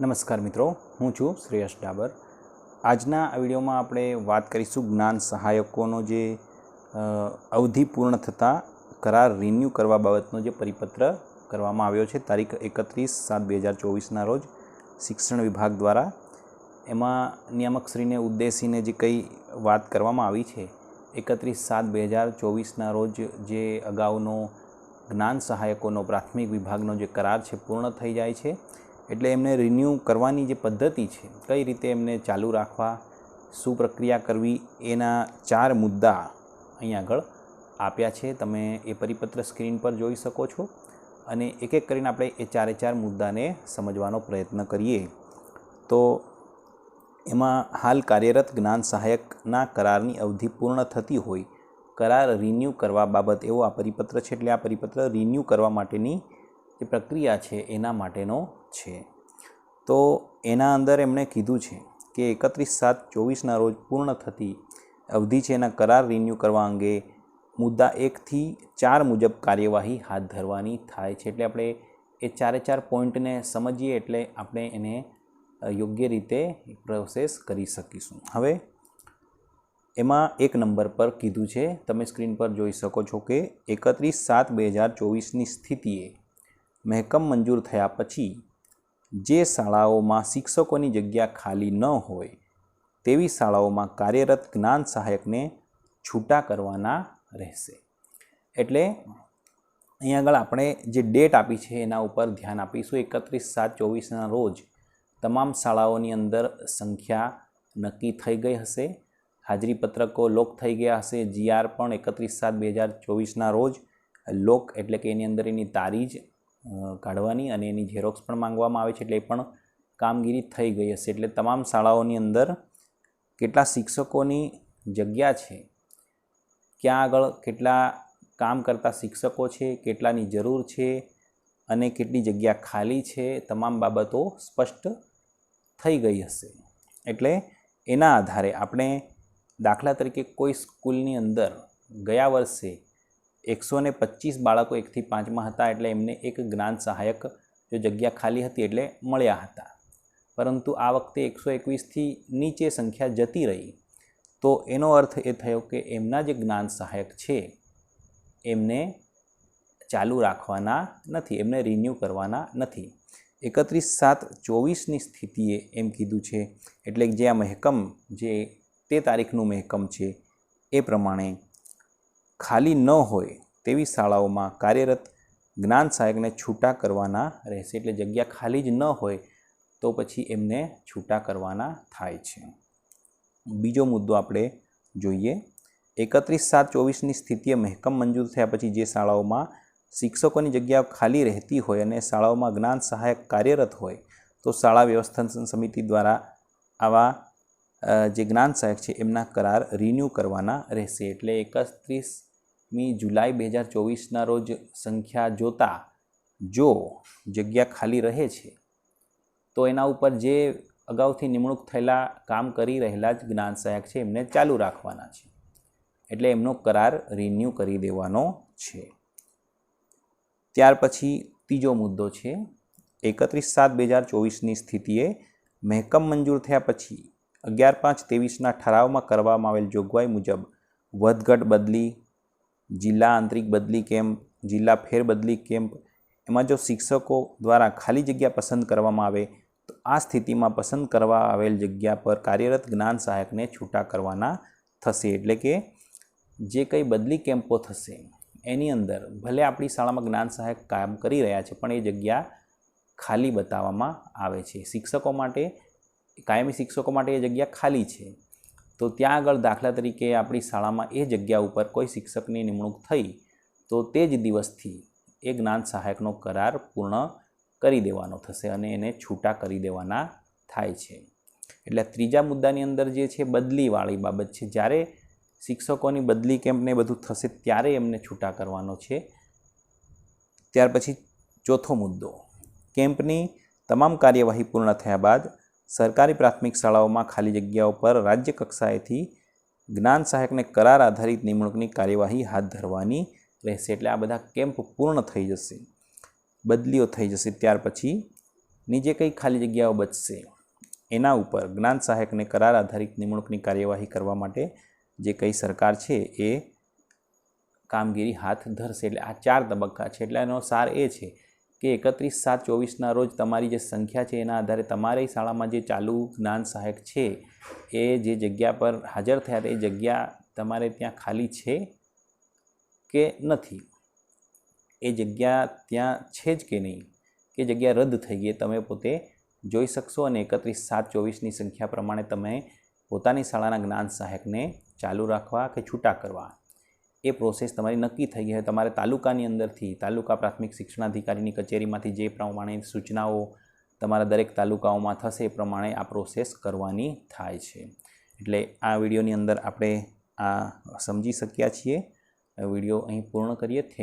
નમસ્કાર મિત્રો, હું છું શ્રેયસ ડાબર. આજના આ વિડીયોમાં આપણે વાત કરીશું જ્ઞાન સહાયકોનો જે અવધિ પૂર્ણ થતાં કરાર રિન્યૂ કરવા બાબતનો જે પરિપત્ર કરવામાં આવ્યો છે તારીખ એકત્રીસ સાત બે હજાર ચોવીસના રોજ શિક્ષણ વિભાગ દ્વારા. એમાં નિયામકશ્રીને ઉદ્દેશીને જે કંઈ વાત કરવામાં આવી છે, એકત્રીસ સાત બે હજાર ચોવીસના રોજ જે અગાઉનો જ્ઞાન સહાયકોનો પ્રાથમિક વિભાગનો જે કરાર છે, પૂર્ણ થઈ જાય છે. એટલે એમને રિન્યૂ કરવાની જે પદ્ધતિ છે, કઈ રીતે એમને ચાલુ રાખવા, શું પ્રક્રિયા કરવી, એના ચાર મુદ્દા અહીં આગળ આપ્યા છે. તમે એ પરિપત્ર સ્ક્રીન પર જોઈ શકો છો અને એક એક કરીને આપણે એ ચારે ચાર મુદ્દાને સમજવાનો પ્રયત્ન કરીએ. તો એમાં હાલ કાર્યરત જ્ઞાન સહાયકના કરારની અવધિ પૂર્ણ થતી હોય, કરાર રિન્યૂ કરવા બાબત એવો આ પરિપત્ર છે, એટલે આ પરિપત્ર રિન્યૂ કરવા માટેની જે પ્રક્રિયા છે, એના માટેનો છે. તો એના અંદર એમણે કીધું છે કે એકત્રીસ સાત ચોવીસના રોજ પૂર્ણ થતી અવધિ છે, એના કરાર રિન્યૂ કરવા અંગે મુદ્દા એકથી ચાર મુજબ કાર્યવાહી હાથ ધરવાની થાય છે. એટલે આપણે એ ચારે ચાર પોઈન્ટને સમજીએ એટલે આપણે એને યોગ્ય રીતે પ્રોસેસ કરી શકીશું. હવે એમાં એક નંબર પર કીધું છે, તમે સ્ક્રીન પર જોઈ શકો છો કે એકત્રીસ સાત બે હજાર ચોવીસની સ્થિતિએ મહેકમ મંજૂર થયા પછી જે શાળાઓમાં શિક્ષકોની જગ્યા ખાલી ન હોય તેવી શાળાઓમાં કાર્યરત જ્ઞાન સહાયકને છૂટા કરવાના રહેશે. એટલે અહીં આગળ આપણે જે ડેટ આપી છે એના ઉપર ધ્યાન આપીશું. એકત્રીસ સાત ચોવીસના રોજ તમામ શાળાઓની અંદર સંખ્યા નક્કી થઈ ગઈ હશે. હાજરી પત્રકો લોક થઈ ગયા હશે. જીઆર પણ એકત્રીસ સાત બે હજાર ચોવીસના રોજ લોક એટલે કે એની અંદર એની તારીજ અ, કાઢવાની અને એની ઝેરોક્સ પણ માંગવામાં આવે છે એટલે એ પણ કામગીરી થઈ ગઈ હશે. એટલે તમામ શાળાઓની અંદર કેટલા શિક્ષકોની જગ્યા છે, ક્યાં આગળ કેટલા કામ કરતા શિક્ષકો છે, કેટલાની જરૂર છે અને કેટલી જગ્યા ખાલી છે, તમામ બાબતો સ્પષ્ટ થઈ ગઈ હશે. એટલે એના આધારે આપણે દાખલા તરીકે કોઈ સ્કૂલની અંદર ગયા વર્ષે એકસો ને પચીસ બાળકો એકથી પાંચમાં હતા એટલે એમને એક જ્ઞાન સહાયક જો જગ્યા ખાલી હતી એટલે મળ્યા હતા. પરંતુ આ વખતે એકસો એકવીસથી નીચે સંખ્યા જતી રહી. તો એનો અર્થ એ થયો કે એમના જે જ્ઞાન સહાયક છે, એમને ચાલુ રાખવાના નથી, એમને રિન્યૂ કરવાના નથી. એકત્રીસ સાત ચોવીસની સ્થિતિએ એમ કીધું છે, એટલે જે આ મહેકમ જે તે તારીખનું મહેકમ છે, એ પ્રમાણે ખાલી ન હોય તેવી શાળાઓમાં કાર્યરત જ્ઞાન સહાયકને છૂટા કરવાના રહેશે. એટલે જગ્યા ખાલી જ ન હોય તો પછી એમને છૂટા કરવાના થાય છે. બીજો મુદ્દો આપણે જોઈએ. એકત્રીસ સાત ચોવીસની સ્થિતિએ મહેકમ મંજૂર થયા પછી જે શાળાઓમાં શિક્ષકોની જગ્યા ખાલી રહેતી હોય અને શાળાઓમાં જ્ઞાન સહાયક કાર્યરત હોય, તો શાળા વ્યવસ્થાપન સમિતિ દ્વારા આવા જે જ્ઞાન સહાયક છે એમના કરાર રિન્યૂ કરવાના રહેશે. એટલે એકત્રીસમી જુલાઈ બે હજાર ચોવીસના રોજ સંખ્યા જોતાં જો જગ્યા ખાલી રહે છે, તો એના ઉપર જે અગાઉથી નિમણૂક થયેલા કામ કરી રહેલા જ જ્ઞાન સહાયક છે, એમને ચાલુ રાખવાના છે. એટલે એમનો કરાર રિન્યૂ કરી દેવાનો છે. ત્યાર પછી ત્રીજો મુદ્દો છે, એકત્રીસ સાત બે હજાર ચોવીસની સ્થિતિએ મહેકમ મંજૂર થયા પછી અગિયાર પાંચ ત્રેવીસના ઠરાવમાં કરવામાં આવેલ જોગવાઈ મુજબ વધઘટ બદલી જિલ્લા આંતરિક બદલી કેમ્પ, જિલ્લા ફેરબદલી કેમ્પ, એમાં જો શિક્ષકો દ્વારા ખાલી જગ્યા પસંદ કરવામાં આવે, તો આ સ્થિતિમાં પસંદ કરવા આવેલ જગ્યા પર કાર્યરત જ્ઞાન સહાયકને છૂટા કરવાના થશે. એટલે કે જે કંઈ બદલી કેમ્પો થશે, એની અંદર ભલે આપણી શાળામાં જ્ઞાન સહાયક કામ કરી રહ્યા છે, પણ એ જગ્યા ખાલી બતાવવામાં આવે છે. શિક્ષકો માટે, કાયમી શિક્ષકો માટે એ જગ્યા ખાલી છે. તો ત્યાં આગળ દાખલા તરીકે આપણી શાળામાં એ જગ્યા ઉપર કોઈ શિક્ષકની નિમણૂક થઈ, તો તે જ દિવસથી એ જ્ઞાન સહાયકનો કરાર પૂર્ણ કરી દેવાનો થશે અને એને છૂટા કરી દેવાના થાય છે. એટલે ત્રીજા મુદ્દાની અંદર જે છે બદલીવાળી બાબત છે, જ્યારે શિક્ષકોની બદલી કેમ્પને બધું થશે ત્યારે એમને છૂટા કરવાનો છે. ત્યાર પછી ચોથો મુદ્દો, કેમ્પની તમામ કાર્યવાહી પૂર્ણ થયા બાદ સરકારી પ્રાથમિક શાળાઓમાં ખાલી જગ્યાઓ પર રાજ્ય કક્ષાએથી જ્ઞાન સહાયકને કરાર આધારિત નિમણૂકની કાર્યવાહી હાથ ધરવાની રહેશે. એટલે આ બધા કેમ્પ પૂર્ણ થઈ જશે, બદલીઓ થઈ જશે. ત્યાર પછી ની જે કંઈ ખાલી જગ્યાઓ બચશે? એના ઉપર જ્ઞાન સહાયકને કરાર આધારિત નિમણૂકની કાર્યવાહી કરવા માટે જે કંઈ સરકાર છે એ કામગીરી હાથ ધરશે. એટલે આ ચાર તબક્કા છે. એટલે એનો સાર એ છે કે એકત્રીસ સાત ચોવીસના રોજ તમારી જે સંખ્યા છે એના આધારે તમારી શાળામાં જે ચાલુ જ્ઞાન સહાયક છે, એ જે જગ્યા પર હાજર થયા એ જગ્યા તમારે ત્યાં ખાલી છે કે નથી? એ જગ્યા ત્યાં છે જ કે નહીં? કે જગ્યા રદ થઈ ગઈ તમે પોતે જોઈ શકશો અને એકત્રીસ સાત ચોવીસની સંખ્યા પ્રમાણે તમે પોતાની શાળાના જ્ઞાન સહાયકને ચાલુ રાખવા કે છૂટા કરવા? એ પ્રોસેસ તમારી નક્કી થઈ ગઈ. હોય તમારે તાલુકાની અંદરથી, તાલુકા પ્રાથમિક શિક્ષણાધિકારીની કચેરીમાંથી જે પ્રમાણે સૂચનાઓ તમારા દરેક તાલુકાઓમાં થશે એ પ્રમાણે આ પ્રોસેસ કરવાની થાય છે. એટલે આ વિડીયોની અંદર આપણે આ સમજી શક્યા છીએ. વીડિયો અહીં પૂર્ણ કરીએ. થેન્ક